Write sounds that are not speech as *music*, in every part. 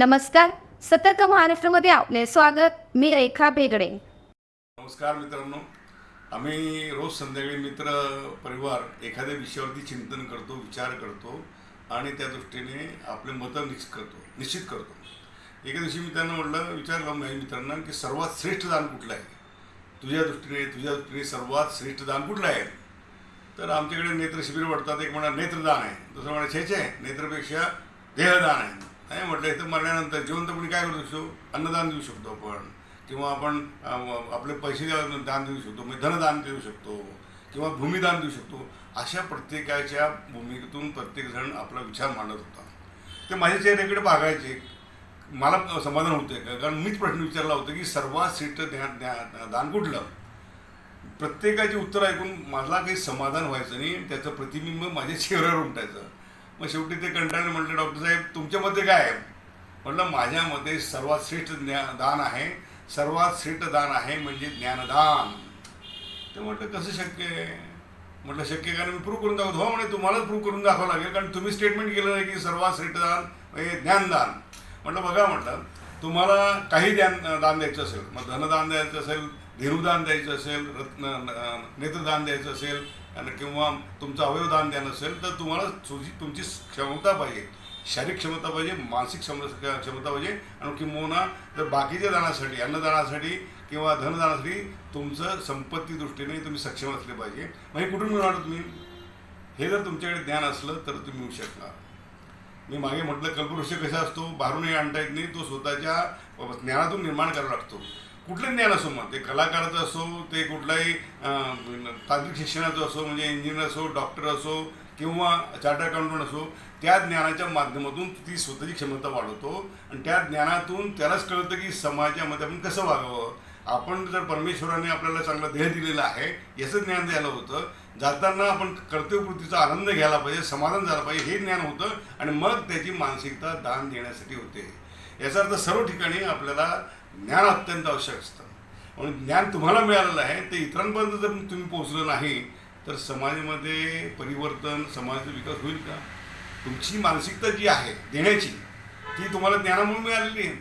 नमस्कार सतर्क महाराष्ट्रामध्ये आपले स्वागत. मी रेखा बेगडे नमस्कार मित्रांनो. आम्ही रोज संध्याकाळी मित्र परिवार एखाद्या विषयावरती चिंतन करतो विचार करतो आणि त्या दृष्टीने आपले मतं निश्चित करतो निश्चित करतो. एका दिवशी मी त्यांना म्हटलं विचारलं माझ्या मित्रांना की सर्वात श्रेष्ठ दान कुठलं आहे? तुझ्या दृष्टीने तुझ्या दृष्टीने सर्वात श्रेष्ठ दान कुठलं आहे? तर आमच्याकडे नेत्र शिबिर पडतात एक म्हणा नेत्रदान आहे दुसरं म्हणा छेचे नेत्रपेक्षा देहदान आहे. नाही म्हटलं इथं मरल्यानंतर जिवंतपणी काय करू शकतो? अन्नदान देऊ शकतो आपण. किंवा आपण आपले पैसे द्या- दान देऊ शकतो. म्हणजे धनदान देऊ शकतो. किंवा भूमिदान देऊ शकतो. अशा प्रत्येकाच्या भूमिकेतून प्रत्येकजण आपला विचार मांडत होता. ते माझ्या चेहऱ्याकडे बघायचे. मला समाधान होते कारण मीच प्रश्न विचारला होता की सर्वात श्रेष्ठ ज्ञान ध्या दान कुठलं? प्रत्येकाची उत्तर ऐकून मला काही समाधान व्हायचं नाही. आणि त्याचं प्रतिबिंब माझ्या *laughs* चेहऱ्यावर उमटायचं. मग शेवटी ते कंटाळले म्हटलं डॉक्टर साहेब तुमच्या मते काय आहे? म्हटलं माझ्या मते सर्वात श्रेष्ठ दान आहे. सर्वात श्रेष्ठ दान आहे म्हणजे ज्ञानदान. ते म्हटलं कसं शक्य आहे? म्हटलं शक्य कारण मी प्रूव्ह करून दाखवतो. हो म्हणे तुम्हालाच प्रूव्ह करून दाखवावं लागेल कारण तुम्ही स्टेटमेंट केलं नाही की सर्वात श्रेष्ठ दान म्हणजे ज्ञानदान. म्हटलं बघा म्हटलं तुम्हाला काही ज्ञान दान द्यायचं असेल मग धनदान द्यायचं असेल धेनुदान द्यायचं असेल रत्न नेत्रदान द्यायचं असेल आणि किंवा तुमचं अवयवदान द्यायचं असेल तर तुम्हाला तुझी तुमची क्षमता पाहिजे. शारीरिक क्षमता पाहिजे मानसिक क्षम क्षमता पाहिजे आणि किंवा जर बाकीच्या दानासाठी अन्नदानासाठी किंवा धनदानासाठी तुमचं संपत्ती दृष्टीने तुम्ही सक्षम असले पाहिजे. मग हे कुठून मिळणार तुम्ही? हे जर तुमच्याकडे ज्ञान असलं तर तुम्ही मिळू शकणार. मी मागे म्हटलं कल्पवृक्ष कसा असतो? बाहेरूनही आणता येत नाही तो स्वतःच्या ज्ञानातून निर्माण करावा लागतो. कुठलं ज्ञान असो मग ते कलाकाराचं असो ते कुठलाही तांत्रिक शिक्षणाचं असो म्हणजे इंजिनियर असो डॉक्टर असो किंवा चार्टर अकाउंटंट असो त्या ज्ञानाच्या माध्यमातून ती स्वतःची क्षमता वाढवतो. आणि त्या ज्ञानातून त्यालाच कळतं की समाजामध्ये आपण कसं वागावं. आपण जर परमेश्वराने आपल्याला चांगलं देह दिलेलं आहे याचं ज्ञान द्यायला होतं. जाताना आपण कर्तव्यवृत्तीचा आनंद घ्यायला पाहिजे समाधान झालं पाहिजे हे ज्ञान होतं. आणि मग त्याची मानसिकता दान देण्यासाठी होते. याचा अर्थ सर्व ठिकाणी आपल्याला ज्ञान अत्यंत आवश्यक असतं. म्हणून ज्ञान तुम्हाला मिळालेलं आहे ते इतरांपर्यंत जर तुम्ही पोहोचलं नाही तर समाजामध्ये परिवर्तन समाजाचा विकास होईल का? तुमची मानसिकता जी आहे देण्याची ती तुम्हाला ज्ञानामुळे मिळालेली आहे.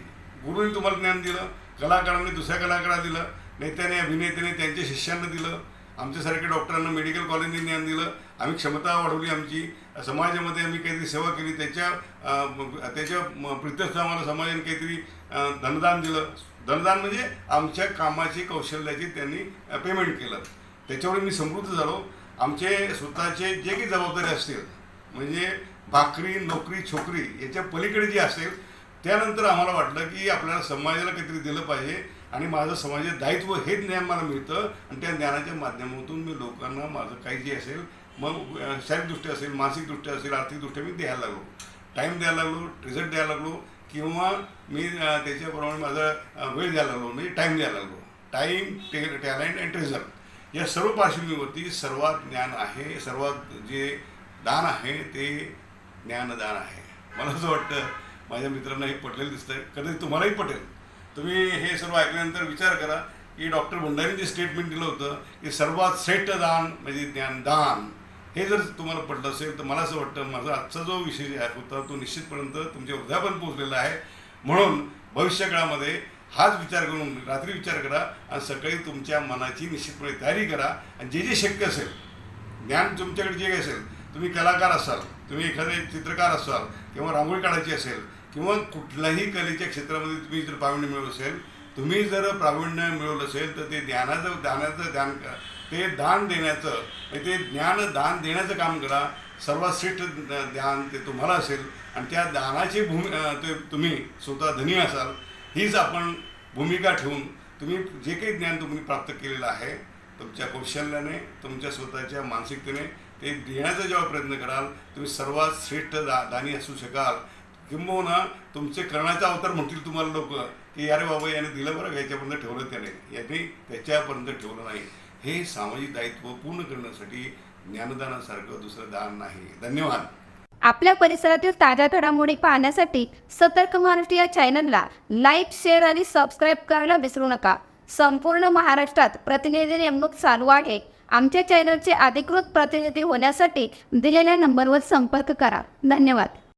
गुरुने तुम्हाला ज्ञान दिलं कलाकारांनी दुसऱ्या कलाकाराला दिलं नेत्याने अभिनेत्याने त्यांच्या शिष्यांना दिलं आमच्यासारख्या डॉक्टरांना मेडिकल कॉलेजने ज्ञान दिलं आम्ही क्षमता वाढवली आमची. समाजामध्ये आम्ही काहीतरी सेवा केली. त्याच्या त्याच्या प्रित्यर्थ आम्हाला समाजाने काहीतरी धनदान दिलं. धनदान म्हणजे आमच्या कामाची कौशल्याची त्यांनी पेमेंट केलं. त्याच्यामुळे मी समृद्ध झालो. आमचे स्वतःचे जे काही जबाबदारी असतील म्हणजे भाकरी नोकरी छोकरी याच्या पलीकडे जी असेल त्यानंतर आम्हाला वाटलं की आपल्याला समाजाला काहीतरी दिलं पाहिजे आणि माझं समाजाचे दायित्व हे ज्ञान मला मिळतं आणि त्या ज्ञानाच्या माध्यमातून मी लोकांना माझं काही जे असेल मग शारीरिकदृष्ट्या असेल मानसिकदृष्ट्या असेल आर्थिकदृष्ट्या मी द्यायला लागलो. टाईम द्यायला लागलो रिझल्ट द्यायला लागलो किंवा मी त्याच्याप्रमाणे माझा वेळ द्यायला लागलो म्हणजे टाईम द्यायला लागलो. टाईम टे टॅलेंट अँड ट्रेझर या सर्व पार्श्वभूमीवरती सर्वात ज्ञान आहे सर्वात जे दान आहे ते ज्ञानदान आहे. मला असं वाटतं माझ्या मित्रांना हे पटलेलं आहे कदाचित तुम्हालाही पटेल. तुम्ही हे सर्व ऐकल्यानंतर विचार करा की डॉक्टर भंडारीने जे स्टेटमेंट दिलं होतं की सर्वात श्रेष्ठ दान म्हणजे ज्ञानदान. हे जर तुम्हाला पडलं असेल तर मला असं वाटतं माझा आजचा जो विषय आहे होता तो निश्चितपर्यंत तुमच्या हृदयापर्यंत पोहोचलेला आहे. म्हणून भविष्यकाळामध्ये हाच विचार करून रात्री विचार करा आणि सकाळी तुमच्या मनाची निश्चितपणे तयारी करा. आणि जे जे शक्य असेल ज्ञान तुमच्याकडे जे काही असेल तुम्ही कलाकार असाल तुम्ही एखादे चित्रकार असाल किंवा रांगोळी काढायची असेल किंवा कुठल्याही कलेच्या क्षेत्रामध्ये तुम्ही जर पाहुणे मिळवलं असेल तुम्ही जर प्रावीण्य मिळवलं असेल तर ते ज्ञानाचं दानाचं ध्यान ते दान देण्याचं ते ज्ञान दान देण्याचं काम करा. सर्वात श्रेष्ठ ध्यान ते तुम्हाला असेल आणि त्या दानाची भूमी ते तुम्ही स्वतः धनी असाल हीच आपण भूमिका ठेवून तुम्ही जे काही ज्ञान तुम्ही प्राप्त केलेलं आहे तुमच्या कौशल्याने तुमच्या स्वतःच्या मानसिकतेने ते देण्याचा जेव्हा प्रयत्न कराल तुम्ही सर्वात श्रेष्ठ दा दानी असू शकाल. किंबहुना तुमचे कर्णाचा अवतार म्हणतील तुम्हाला लोक की अरे बाबा याने दिलं बरं याच्यापर्यंत ठेवलं त्याने. याने त्याच्यापर्यंत ठेवलं नाही. हे सामाजिक दायित्व पूर्ण करण्यासाठी ज्ञानदानासारखं दुसरं दान नाही. धन्यवाद. आपल्या परिसरातील ताज्या घडामोडी पाहण्यासाठी सतर्क महाराष्ट्र या चॅनलला लाईक शेअर आणि सबस्क्राईब करायला विसरू नका. संपूर्ण महाराष्ट्रात प्रतिनिधी नेमणूक चालू आहे. आमच्या चॅनलचे अधिकृत प्रतिनिधी होण्यासाठी दिलेल्या नंबरवर संपर्क करा. धन्यवाद.